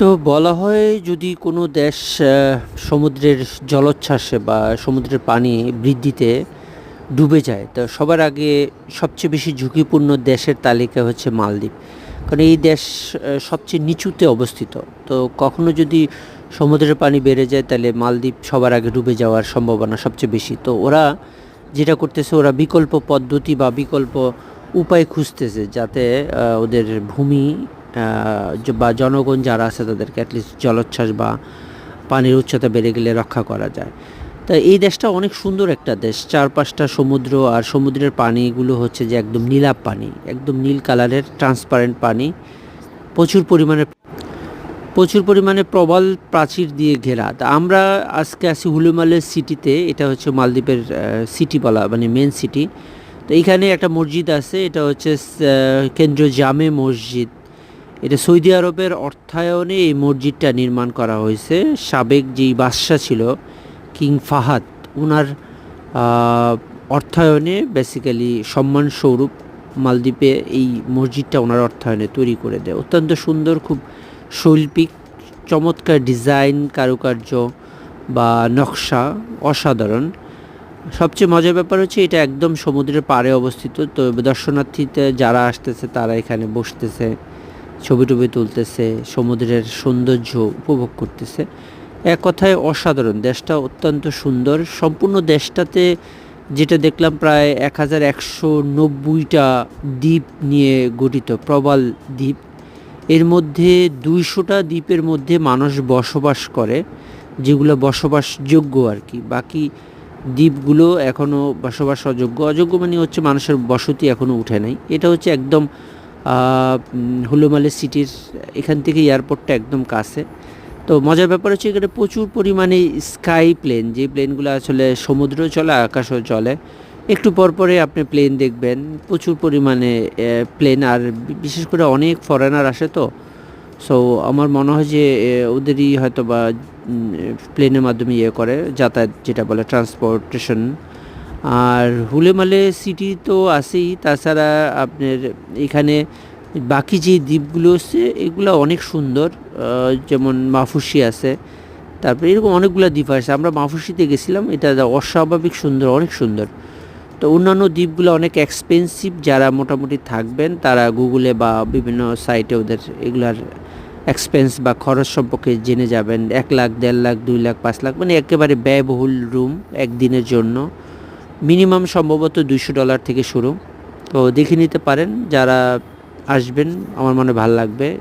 তো বলা হয় যদি কোনো দেশ সমুদ্রের জলোচ্ছ্বাসে বা সমুদ্রের পানি বৃদ্ধিতে ডুবে যায়, তো সবার আগে সবচেয়ে বেশি ঝুঁকিপূর্ণ দেশের তালিকা হচ্ছে মালদ্বীপ। কারণ এই দেশ সবচেয়ে নিচুতে অবস্থিত। তো কখনো যদি সমুদ্রের পানি বেড়ে যায়, তাহলে মালদ্বীপ সবার আগে ডুবে যাওয়ার সম্ভাবনা সবচেয়ে বেশি। তো ওরা যেটা করতেছে, ওরা বিকল্প পদ্ধতি বা বিকল্প উপায় খুঁজতেছে যাতে ওদের ভূমি বা জনগণ যারা আছে তাদেরকে অ্যাটলিস্ট জলোচ্ছ্বাস বা পানির উচ্চতা বেড়ে গেলে রক্ষা করা যায়। তা এই দেশটা অনেক সুন্দর একটা দেশ। চারপাশটা সমুদ্র আর সমুদ্রের পানিগুলো হচ্ছে যে একদম নীলাভ পানি, একদম নীল কালারের ট্রান্সপারেন্ট পানি। প্রচুর পরিমাণে প্রচুর পরিমাণে প্রবল প্রাচীর দিয়ে ঘেরা। তা আমরা আজকে আছি হুলুমালের সিটিতে এটা হচ্ছে মালদ্বীপের সিটি বলা মানে মেন সিটি তো এইখানে একটা মসজিদ আছে, এটা হচ্ছে কেন্দ্রীয় জামে মসজিদ। এটা সৌদি আরবের অর্থায়নে এই মসজিদটা নির্মাণ করা হয়েছে। সাবেক যেই বাদশা ছিল, কিং ফাহাদ ওনার অর্থায়নে বেসিক্যালি সম্মান স্বরূপ মালদ্বীপে এই মসজিদটা ওনার অর্থায়নে তৈরি করে দেয়। অত্যন্ত সুন্দর, খুব শৈল্পিক, চমৎকার ডিজাইন কারুকার্য বা নকশা অসাধারণ। সবচেয়ে মজার ব্যাপার হচ্ছে এটা একদম সমুদ্রের পাড়ে অবস্থিত, তো দর্শনার্থীতে যারা আসতেছে তারা এখানে বসতেছে। ছবি টবি তুলতেছে, সমুদ্রের সৌন্দর্য উপভোগ করতেছে। এক কথায় অসাধারণ, দেশটা অত্যন্ত সুন্দর। সম্পূর্ণ দেশটাতে যেটা দেখলাম প্রায় এক হাজার একশো নব্বইটা দ্বীপ নিয়ে গঠিত, প্রবাল দ্বীপ। এর মধ্যে দুইশোটা দ্বীপের মধ্যে মানুষ বসবাস করে, যেগুলো বসবাসযোগ্য আর কি। বাকি দ্বীপগুলো এখনও বসবাস অযোগ্য অযোগ্য মানে হচ্ছে মানুষের বসতি এখনও উঠে নাই। এটা হচ্ছে একদম হুলুমালে সিটির এখান থেকে এয়ারপোর্টটা একদম কাছে। তো মজার ব্যাপার হচ্ছে এখানে প্রচুর পরিমাণে স্কাই প্লেন, যে প্লেনগুলো আসলে সমুদ্র চলে, আকাশও চলে। একটু পর পরে আপনি প্লেন দেখবেন, প্রচুর পরিমাণে প্লেন আর বিশেষ করে অনেক ফরেনার আসে তো। সো আমার মনে হয় যে ওদেরই হয়তো বা প্লেনের মাধ্যমে ইয়ে করে, যাতায়াত যেটা বলে ট্রান্সপোর্টেশন আর হুলেমালে সিটি তো আছেই, তাছাড়া আপনার এখানে বাকি যে দ্বীপগুলো আছে এগুলো অনেক সুন্দর যেমন মাফুসি আছে, তারপরে এরকম অনেকগুলো দ্বীপ আছে। আমরা মাফুসিতে গেছিলাম, এটা অস্বাভাবিক সুন্দর, অনেক সুন্দর। তো অন্যান্য দ্বীপগুলো অনেক এক্সপেন্সিভ যারা মোটামুটি থাকবেন, তারা গুগলে বা বিভিন্ন সাইটে ওদের এগুলার এক্সপেন্স বা খরচ সম্পর্কে জেনে যাবেন। এক লাখ, দেড় লাখ, দুই লাখ, পাঁচ লাখ মানে একেবারে ব্যয়বহুল রুম একদিনের জন্য। মিনিমাম সম্ভবত দুইশো ডলার থেকে শুরু। তো দেখে নিতে পারেন যারা আসবেন, আমার মনে ভালো লাগবে।